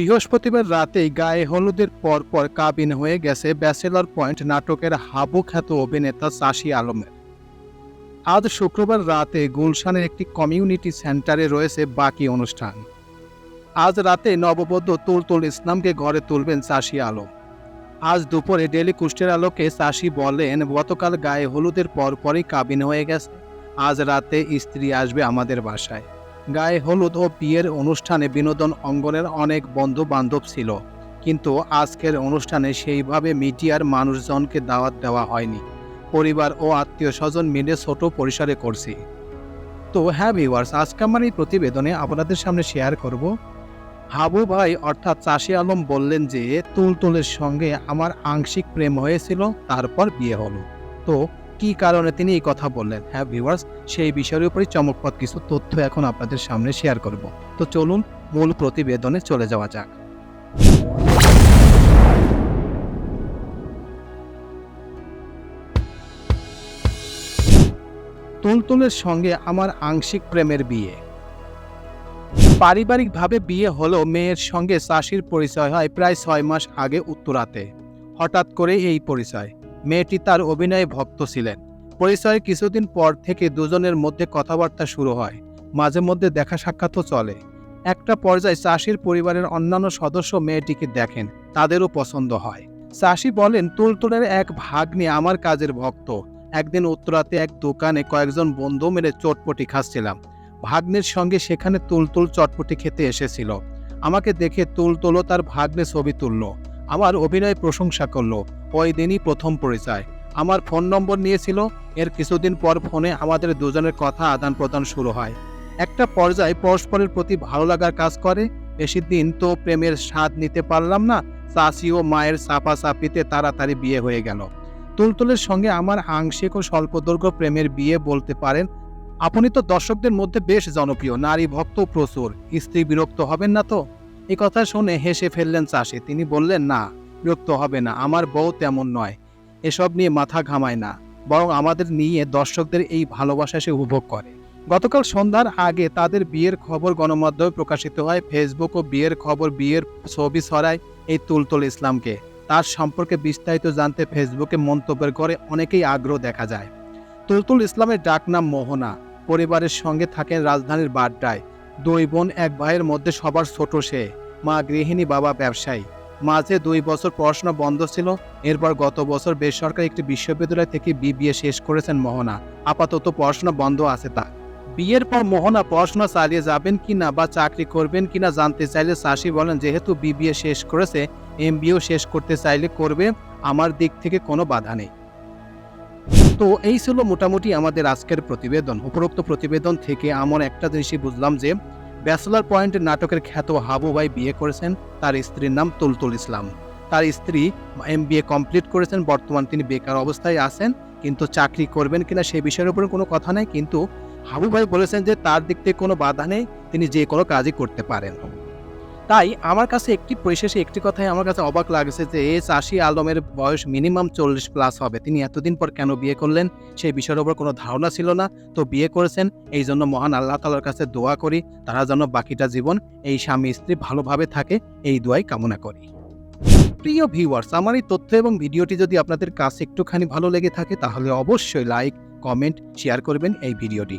বৃহস্পতিবার রাতেই গায়ে হলুদের পর পর কাবিন হয়ে গেছে ব্যাচেলর পয়েন্ট নাটকের হাবু খ্যাত অভিনেতা সাশি আলমের। আজ শুক্রবার রাতে গুলশানের একটি কমিউনিটি সেন্টারে রয়েছে বাকি অনুষ্ঠান। আজ রাতে নববদ্ধ তুলতুল ইসলামকে ঘরে তুলবেন চাষি আলম। আজ দুপুরে ডেলি কুষ্টের আলোকে চাষি বলেন, গতকাল গায়ে হলুদের পরপরই কাবিন হয়ে গেছে। আজ রাতে স্ত্রী আসবে আমাদের বাসায়। গায়ে হলুদ ও বিয়ের অনুষ্ঠানে বিনোদন অঙ্গনের অনেক বন্ধু বান্ধব ছিল। কিন্তু আজকের অনুষ্ঠানে সেইভাবে মিডিয়ার মানুষজনকে দাওয়াত দেওয়া হয়নি। পরিবার ও আত্মীয় স্বজন মিলে ছোট পরিসরে করছি। তো হ্যাঁ ভিউয়ার্স আজকে আমার এই প্রতিবেদনে আপনাদের সামনে শেয়ার করব। হাবু ভাই অর্থাৎ চাষি আলম বললেন যে, তুলতুলের সঙ্গে আমার আংশিক প্রেম হয়েছিল, তারপর বিয়ে হলো। তো কি কারণে তিনি এই কথা বললেন? হ্যাঁ ভিউয়ার্স সেই বিষয়ের উপরই চমকপ্রদ কিছু তথ্য এখন আপনাদের সামনে শেয়ার করব। তো চলুন মূল প্রতিবেদনে চলে যাওয়া যাক। তুলতুলের সঙ্গে আমার আংশিক প্রেমের বিয়ে। পারিবারিকভাবে বিয়ে হলেও মেয়ের সঙ্গে চাষির পরিচয় হয় প্রায় ছয় মাস আগে উত্তরাতে। হঠাৎ করে এই পরিচয়। মেয়েটি তার অভিনয়ে ভক্ত ছিলেন। পরিচয়ের কিছুদিন পর থেকে দুজনের মধ্যে কথাবার্তা শুরু হয়। মাঝে মধ্যে দেখা সাক্ষাৎও চলে। একটা পর্যায়ে চাষির পরিবারের অন্যান্য সদস্য মেয়েটিকে দেখেন। তাদেরও পছন্দ হয়। চাষি বলেন, তুলতুলের এক ভাগ্নে আমার কাজের ভক্ত। একদিন উত্তরাতে এক দোকানে কয়েকজন বন্ধু মিলে চটপটি খাচ্ছিলাম। ভাগ্নের সঙ্গে সেখানে তুলতুল চটপটি খেতে এসেছিল। আমাকে দেখে তুলতুলও তার ভাগ্নে ছবি তুলল। আমার অভিনয় প্রশংসা করল। ওই দিনই প্রথম পরিচয়। আমার ফোন নম্বর নিয়েছিল। এর কিছুদিন পর ফোনে আমাদের দুজনের কথা আদান প্রদান শুরু হয়। একটা পর্যায়ে পরস্পরের প্রতি ভালো লাগার কাজ করে। বেশি দিন তো প্রেমের স্বাদ নিতে পারলাম না। চাষি ও মায়ের চাপা চাপিতে তাড়াতাড়ি বিয়ে হয়ে গেল। তুলতুলের সঙ্গে আমার আংশিক ও স্বল্পদৈর্ঘ্য প্রেমের বিয়ে বলতে পারেন। আপনি তো দর্শকদের মধ্যে বেশ জনপ্রিয়। নারী ভক্ত প্রচুর। স্ত্রী বিরক্ত হবেন না তো? এই কথা শুনে হেসে ফেললেন চাষি। তিনি বললেন, না, বিরক্ত হবে না, আমার বউ তেমন নয়। এসব নিয়ে মাথা ঘামায় না। বরং আমাদের নিয়ে দর্শকদের এই ভালোবাসা সে উপভোগ করে। গতকাল সন্ধ্যার আগে তাদের বিয়ের খবর গণমাধ্যমে প্রকাশিত হয়। ফেসবুক ও বিয়ের খবর বিয়ের ছবি ছড়ায় এই তুলতুল ইসলামকে। তার সম্পর্কে বিস্তারিত জানতে ফেসবুকে মন্তব্যের করে অনেকেই আগ্রহ দেখা যায়। তুলতুল ইসলামের ডাকনাম মোহনা। পরিবারের সঙ্গে থাকেন রাজধানীর বাড্ডায়। দুই বোন, এক ভাইয়ের মধ্যে সবার ছোট সে। মা গৃহিণী বাবা ব্যবসায়ী। মাঝে দুই বছর পড়াশোনা বন্ধ ছিল, এরপর গত বছর বেসরকারি একটি বিশ্ববিদ্যালয় থেকে বিবিএ শেষ করেছেন মোহনা। আপাতত পড়াশোনা বন্ধ আছে তা বিয়ের পর মোহনা পড়াশোনা চালিয়ে যাবেন কিনা বা চাকরি করবেন কিনা জানতে চাইলে চাষি বলেন, যেহেতু বিবিএ শেষ করেছে এমবিও শেষ করতে চাইলে করবে, আমার দিক থেকে কোনো বাধা নেই। তো এই ছিল মোটামুটি আমাদের আজকের প্রতিবেদন। উপরোক্ত প্রতিবেদন থেকে আমার একটা জিনিসই বুঝলাম যে ব্যাচেলার পয়েন্টের নাটকের খ্যাত হাবুবাই বিয়ে করেছেন, তার স্ত্রীর নাম তুলতুল ইসলাম। তার স্ত্রী এম বিএ কমপ্লিট করেছেন, বর্তমান তিনি বেকার অবস্থায় আছেন, কিন্তু চাকরি করবেন কিনা সেই বিষয়ের উপরে কোনো কথা নেই, কিন্তু হাবু ভাই বলেছেন যে তার দিক থেকে কোনো বাধা নেই, তিনি যে কোনো কাজই করতে পারেন। তাই আমার কাছে একটি পরিশেষে একটি কথাই আমার কাছে অবাক লাগছে যে এই চাষি আলমের বয়স মিনিমাম চল্লিশ প্লাস হবে। তিনি এতদিন পর কেন বিয়ে করলেন সেই বিষয়ের উপর কোনো ধারণা ছিল না। তো বিয়ে করেছেন, এই জন্য মহান আল্লাহ তালার কাছে দোয়া করি, তারা যেন বাকিটা জীবন এই স্বামী স্ত্রী ভালোভাবে থাকে, এই দোয়াই কামনা করি। প্রিয় ভিউয়ার্স আমার এই তথ্য এবং ভিডিওটি যদি আপনাদের কাছে একটুখানি ভালো লেগে থাকে, তাহলে অবশ্যই লাইক কমেন্ট শেয়ার করবেন এই ভিডিওটি।